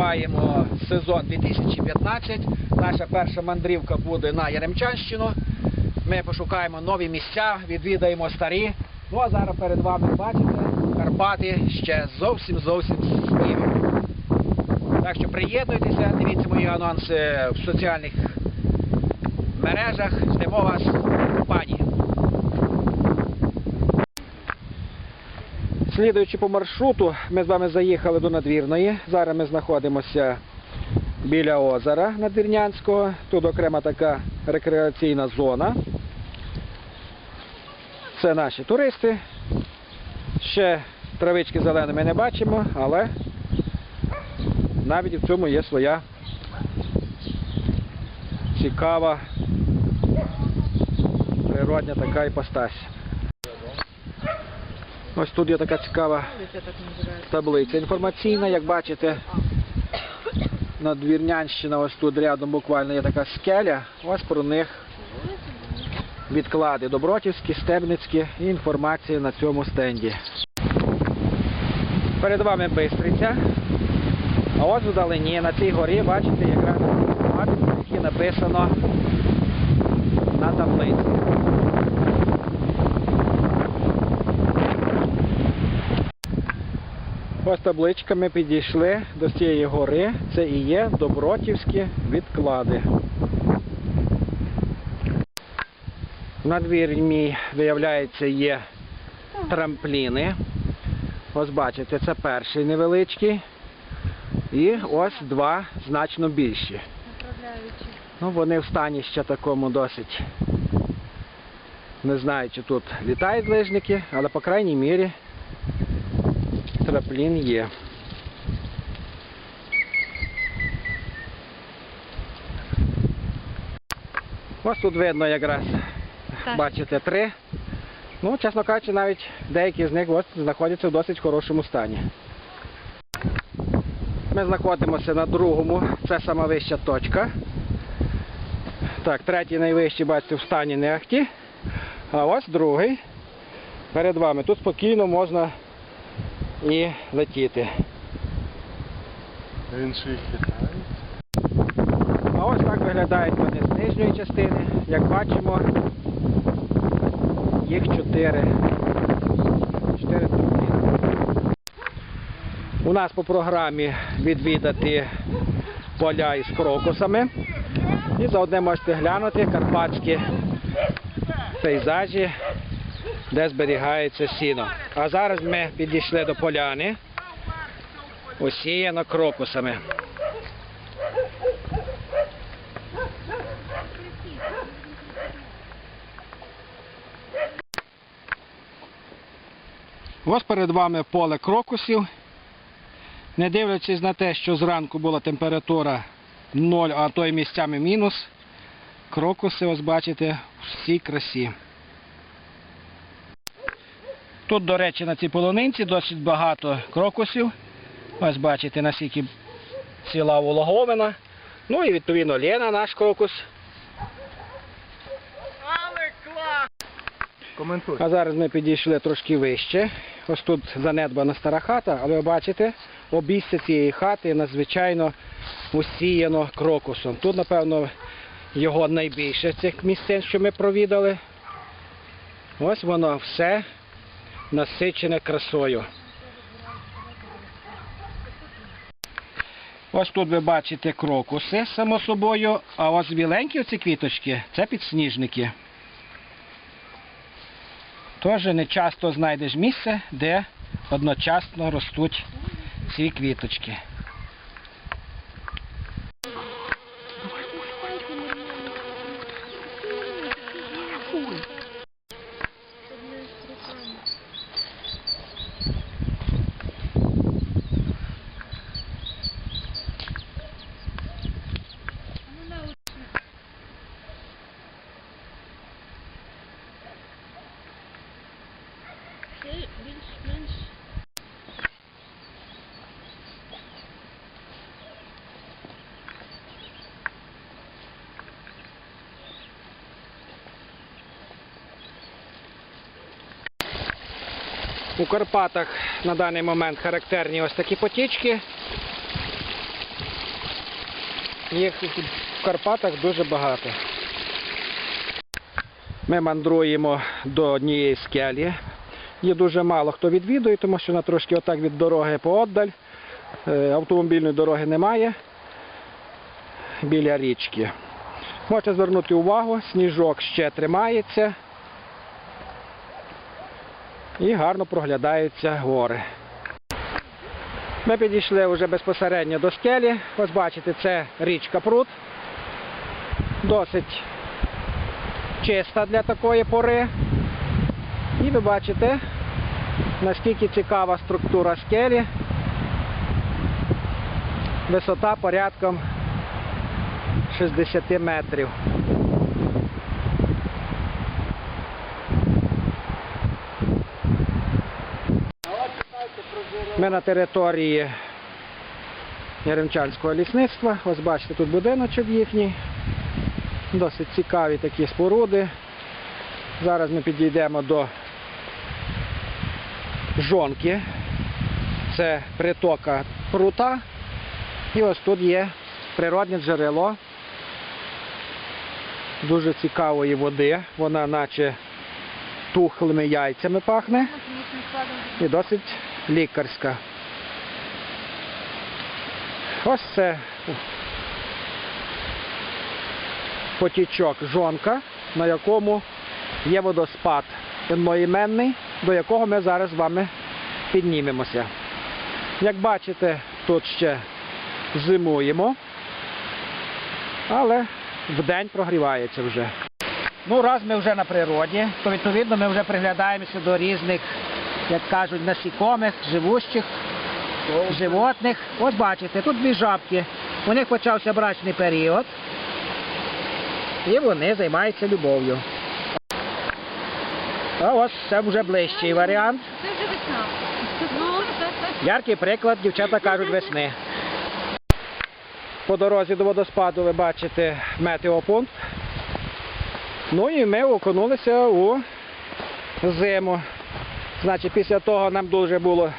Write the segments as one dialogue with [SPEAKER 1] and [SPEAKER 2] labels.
[SPEAKER 1] відкриваємо сезон 2015. Наша перша мандрівка буде на Яремчанщину. Ми пошукаємо нові місця, відвідаємо старі. Ну а зараз перед вами бачите Карпати ще зовсім зовсім своїми. Так що приєднуйтеся, дивіться мої анонси в соціальних мережах. Ждемо вас в компанії. Слідуючи по маршруту, ми з вами заїхали до надвірної. Зараз ми знаходимося біля озера Надвірнянського. Тут окрема така рекреаційна зона. Це наші туристи. Ще травички зелені ми не бачимо, але навіть в цьому є своя цікава природня така іпостась. Ось тут є така цікава таблиця інформаційна, як бачите, Надвірнянщина, ось тут рядом буквально є така скеля, ось про них відклади Добротівські, Стебницькі і інформація на цьому стенді. Перед вами Бистриця. А ось вдалині на цій горі, бачите, якраз який написано на таблиці. Ось табличка, ми підійшли до цієї гори. Це і є Добротівські відклади. В надвірні, виявляється, є трампліни. Ось бачите, це перший невеличкий. І ось два значно більші. Ну, вони в стані ще такому досить. Не знаю, чи тут літають лижники, але по крайній мірі трамплін є. Ось тут видно якраз,
[SPEAKER 2] Так.
[SPEAKER 1] бачите, три. Ну, чесно кажучи, навіть деякі з них ось знаходяться в досить хорошому стані. Ми знаходимося на другому, це сама вища точка. Так, третій найвищий, бачите, в стані нехті. А ось другий перед вами. Тут спокійно можна і летіти.
[SPEAKER 3] Він ще.
[SPEAKER 1] А ось так виглядають вони з нижньої частини. Як бачимо, їх чотири. Чотири трампліни. У нас по програмі відвідати поля із крокусами. І заодне можете глянути карпатські пейзажі, де зберігається сіно. А зараз ми підійшли до поляни, осіяно крокусами. Ось перед вами поле крокусів. Не дивлячись на те, що зранку була температура 0, а то й місцями мінус, крокуси, ось бачите, всій красі. Тут, до речі, на цій полонинці досить багато крокусів. Ось бачите, наскільки ціла вологовина. Ну і відповідно Лена, наш крокус.
[SPEAKER 3] Коментуй.
[SPEAKER 1] А зараз ми підійшли трошки вище. Ось тут занедбана стара хата, але ви бачите, обійстя цієї хати надзвичайно усіяно крокусом. Тут, напевно, його найбільше цих місцин, що ми провідали. Ось воно все насичене красою. Ось тут ви бачите крокуси, само собою, а ось біленькі оці квіточки це підсніжники. Теж не часто знайдеш місце, де одночасно ростуть ці квіточки.
[SPEAKER 2] Це більш-менш
[SPEAKER 1] У Карпатах на даний момент характерні ось такі потічки. Їх в Карпатах дуже багато. Ми мандруємо до однієї скелі. Її дуже мало хто відвідує, тому що вона трошки отак від дороги пооддаль. Е, Автомобільної дороги немає біля річки. Можете звернути увагу, сніжок ще тримається і гарно проглядаються гори. Ми підійшли вже безпосередньо до скелі. Ось бачите, це річка Прут. Досить чиста для такої пори. І ви бачите, наскільки цікава структура скелі. Висота порядком 60 метрів. Ми на території Яремчанського лісництва. Ось бачите, тут будиночок їхній. Досить цікаві такі споруди. Зараз ми підійдемо до жонки. Це притока прута. І ось тут є природне джерело дуже цікавої води. Вона наче тухлими яйцями пахне і досить лікарська. Ось це потічок жонка, на якому є водоспад одноіменний, до якого ми зараз з вами піднімемося. Як бачите, тут ще зимуємо, але вдень прогрівається вже. Ну, раз ми вже на природі, то відповідно ми вже приглядаємося до різних, як кажуть, насікомих, живущих, животних. Ось бачите, тут дві жабки. У них почався брачний період. І вони займаються любов'ю. А ось це вже ближчий варіант.
[SPEAKER 2] Це вже весна. Ну,
[SPEAKER 1] Яркий приклад, дівчата кажуть, весни. По дорозі до водоспаду ви бачите метеопункт. Ну і ми окунулися у зиму. Значить, після того нам дуже було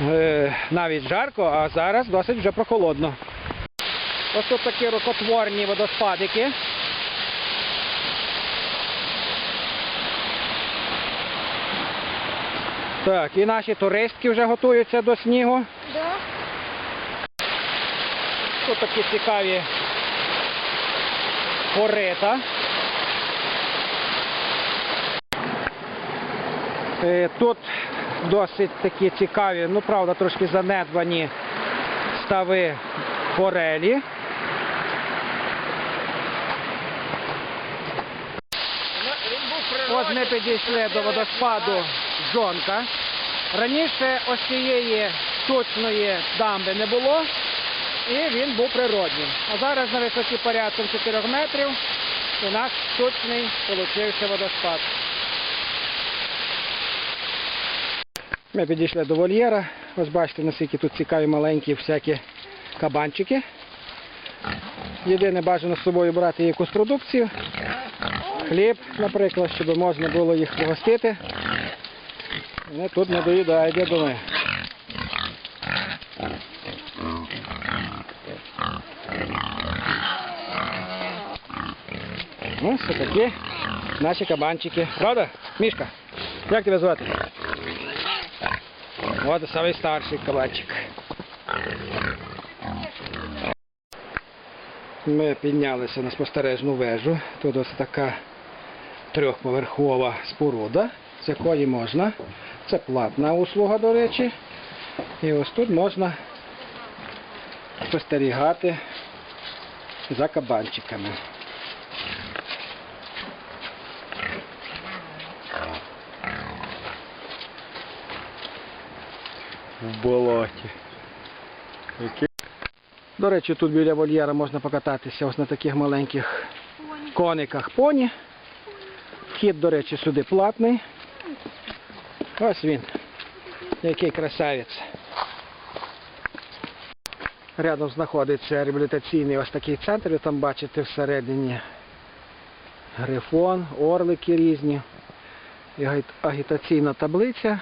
[SPEAKER 1] е, навіть жарко, а зараз досить вже прохолодно. Ось тут такі рукотворні водоспадики. Так, і наші туристки вже готуються до снігу.
[SPEAKER 2] Да.
[SPEAKER 1] Тут такі цікаві корита. Тут досить такі цікаві, ну правда, трошки занедбані стави форелі. Ось ми підійшли до водоспаду Жонка. Раніше ось цієї штучної дамби не було, і він був природнім. А зараз на висоті порядком 4 метрів у нас штучний получився водоспад. Ми підійшли до вольєра. Ось бачите, наскільки тут цікаві маленькі всякі кабанчики. Єдине бажано з собою брати якусь продукцію. Хліб, наприклад, щоб можна було їх пригостити. Вони тут не доїдають, я думаю. Все такі наші кабанчики. Правда, Мішка? Як тебе звати? От самий старший кабанчик. Ми піднялися на спостережну вежу. Тут ось така трьохповерхова споруда, з якої можна. Це платна услуга, до речі. І ось тут можна спостерігати за кабанчиками. В болоті. До речі, тут біля вольєра можна покататися ось на таких маленьких кониках поні. Вхід, до речі, сюди платний. Ось він. Який красавець. Рядом знаходиться реабілітаційний ось такий центр, ви там бачите всередині грифон, орлики різні, агітаційна таблиця,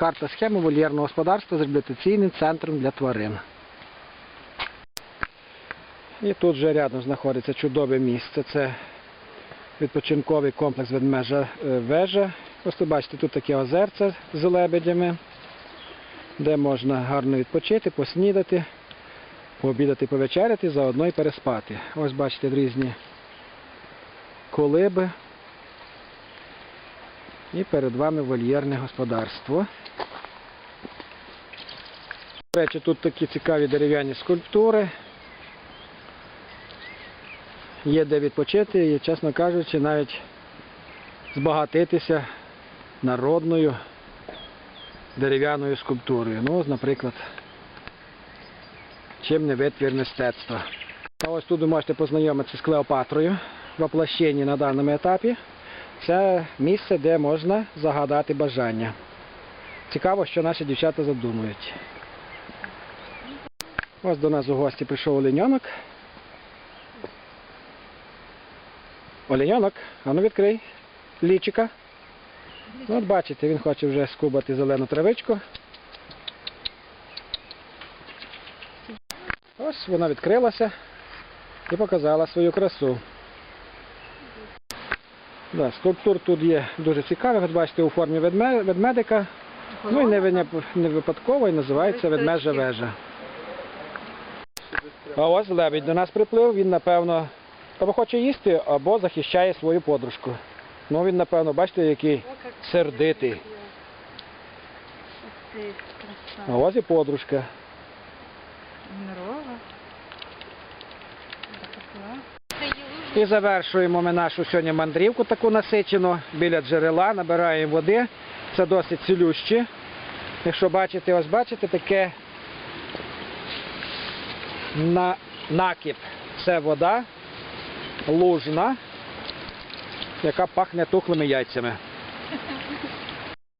[SPEAKER 1] карта схеми вольєрного господарства з реабілітаційним центром для тварин. І тут же рядом знаходиться чудове місце. Це відпочинковий комплекс ведмежа е, вежа. Ось ви бачите, тут таке озерце з лебедями, де можна гарно відпочити, поснідати, пообідати, повечеряти, заодно і переспати. Ось бачите різні колиби. І перед вами вольєрне господарство. До речі, тут такі цікаві дерев'яні скульптури. Є де відпочити і, чесно кажучи, навіть збагатитися народною дерев'яною скульптурою. Ну, наприклад, чим не витвір мистецтва. А ось тут ви можете познайомитися з Клеопатрою в оплощенні на даному етапі. Це місце, де можна загадати бажання. Цікаво, що наші дівчата задумують. Ось до нас у гості прийшов оленьонок. Оленьонок, а ну відкрий лічика. Ну, от бачите, він хоче вже скубати зелену травичку. Ось вона відкрилася і показала свою красу. Да, скульптур тут є дуже цікавих, от бачите, у формі ведмедика. Ну і не, не випадково і називається ведмежа вежа. А ось лебідь до нас приплив, він напевно або хоче їсти, або захищає свою подружку. Ну він, напевно, бачите, який сердитий.
[SPEAKER 2] Ти
[SPEAKER 1] А ось і подружка. І завершуємо ми нашу сьогодні мандрівку таку насичену біля джерела, набираємо води. Це досить цілюще. Якщо бачите, ось бачите, таке на, накіп. Це вода лужна, яка пахне тухлими яйцями.